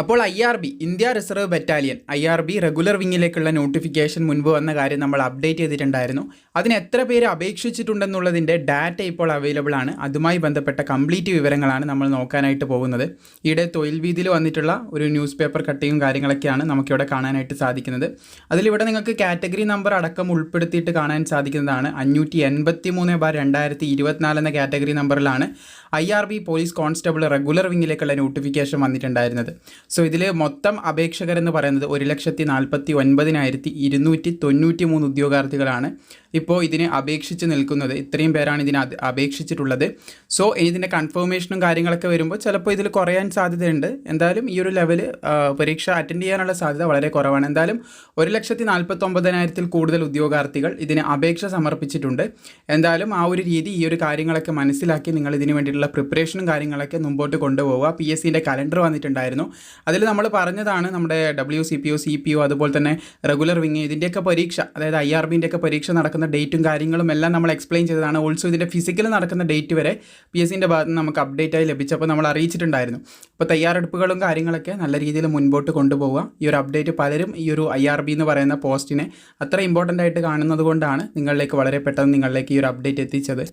അപ്പോൾ I R B India reserve battalion I R B regular വിങ്ങിലേക്കുള്ള notification മുൻപ് വന്ന കാര്യം നമ്മൾ അപ്ഡേറ്റ് ചെയ്തിട്ടുണ്ടായിരുന്നു. അതിന് എത്ര പേര് അപേക്ഷിച്ചിട്ടുണ്ടെന്നുള്ളതിന്റെ ഡാറ്റ ഇപ്പോൾ അവൈലബിൾ ആണ്. അതുമായി ബന്ധപ്പെട്ട കംപ്ലീറ്റ് വിവരങ്ങളാണ് നമ്മൾ നോക്കാനായിട്ട് പോകുന്നത്. ഈയിടെ തൊഴിൽ വീതിയിൽ വന്നിട്ടുള്ള ഒരു ന്യൂസ് പേപ്പർ കട്ടിങ്ങും കാര്യങ്ങളൊക്കെയാണ് നമുക്കിവിടെ കാണാനായിട്ട് സാധിക്കുന്നത്. അതിലിവിടെ നിങ്ങൾക്ക് കാറ്റഗറി നമ്പർ അടക്കം ഉൾപ്പെടുത്തിയിട്ട് കാണാൻ സാധിക്കുന്നതാണ്. അഞ്ഞൂറ്റി എൺപത്തി മൂന്ന് ബാർ രണ്ടായിരത്തി ഇരുപത്തിനാല് എന്ന category നമ്പറിലാണ് I R B police constable regular വിങ്ങിലേക്കുള്ള notification വന്നിട്ടുണ്ടായിരുന്നത്. സോ ഇതിൽ മൊത്തം അപേക്ഷകരെന്ന് പറയുന്നത് ഒരു ലക്ഷത്തി നാൽപ്പത്തി ഒൻപതിനായിരത്തി ഇരുന്നൂറ്റി തൊണ്ണൂറ്റി മൂന്ന് ഉദ്യോഗാർത്ഥികളാണ്. ഇപ്പോൾ ഇതിന് അപേക്ഷിച്ച് നിൽക്കുന്നത് ഇത്രയും പേരാണ് ഇതിന് അപേക്ഷിച്ചിട്ടുള്ളത്. സോ ഇതിന്റെ കൺഫർമേഷനും കാര്യങ്ങളൊക്കെ വരുമ്പോൾ ചിലപ്പോൾ ഇതിൽ കുറയാൻ സാധ്യതയുണ്ട്. എന്തായാലും ഈ ഒരു ലെവൽ പരീക്ഷ അറ്റൻഡ് ചെയ്യാനുള്ള സാധ്യത വളരെ കുറവാണ്. എന്തായാലും ഒരു ലക്ഷത്തി നാൽപ്പത്തൊമ്പതിനായിരത്തിൽ കൂടുതൽ ഉദ്യോഗാർത്ഥികൾ ഇതിന് അപേക്ഷ സമർപ്പിച്ചിട്ടുണ്ട്. എന്തായാലും ആ ഒരു രീതി ഈ ഒരു കാര്യങ്ങളൊക്കെ മനസ്സിലാക്കി നിങ്ങൾ ഇതിന് വേണ്ടിയിട്ടുള്ള പ്രിപ്പറേഷനും കാര്യങ്ങളൊക്കെ മുമ്പോട്ട് കൊണ്ടുപോവുക. പി എസ് സിന്റെ കലണ്ടർ വന്നിട്ടുണ്ടായിരുന്നു. അതിൽ നമ്മൾ പറഞ്ഞതാണ് നമ്മുടെ W C P O C P O അതുപോലെ തന്നെ റെഗുലർ വിങ് ഇതിന്റെയൊക്കെ പരീക്ഷ അതായത് ഐ ആർ ബിന്റെയൊക്കെ പരീക്ഷ നടക്കുന്ന ഡേറ്റും കാര്യങ്ങളും എല്ലാം നമ്മൾ എക്സ്പ്ലെയിൻ ചെയ്തതാണ്. ഓൾസോ ഇതിന്റെ ഫിസിക്കൽ നടക്കുന്ന ഡേറ്റ് വരെ പി എസ് സിന്റെ ഭാഗത്ത് നമുക്ക് അപ്ഡേറ്റ് ആയി ലഭിച്ചപ്പോൾ നമ്മൾ അറിയിച്ചിട്ടുണ്ടായിരുന്നു. അപ്പോൾ തയ്യാറെടുപ്പുകളും കാര്യങ്ങളൊക്കെ നല്ല രീതിയിൽ മുൻപോട്ട് കൊണ്ടുപോവുക. ഈ ഒരു അപ്ഡേറ്റ് പലരും ഈ ഒരു ഐ ആർ ബി എന്ന് പറയുന്ന പോസ്റ്റിനെ അത്ര ഇമ്പോർട്ടന്റ് ആയിട്ട് കാണുന്നത് കൊണ്ടാണ് നിങ്ങളിലേക്ക് വളരെ പെട്ടെന്ന് നിങ്ങളിലേക്ക് ഈ ഒരു അപ്ഡേറ്റ് എത്തിച്ചത്.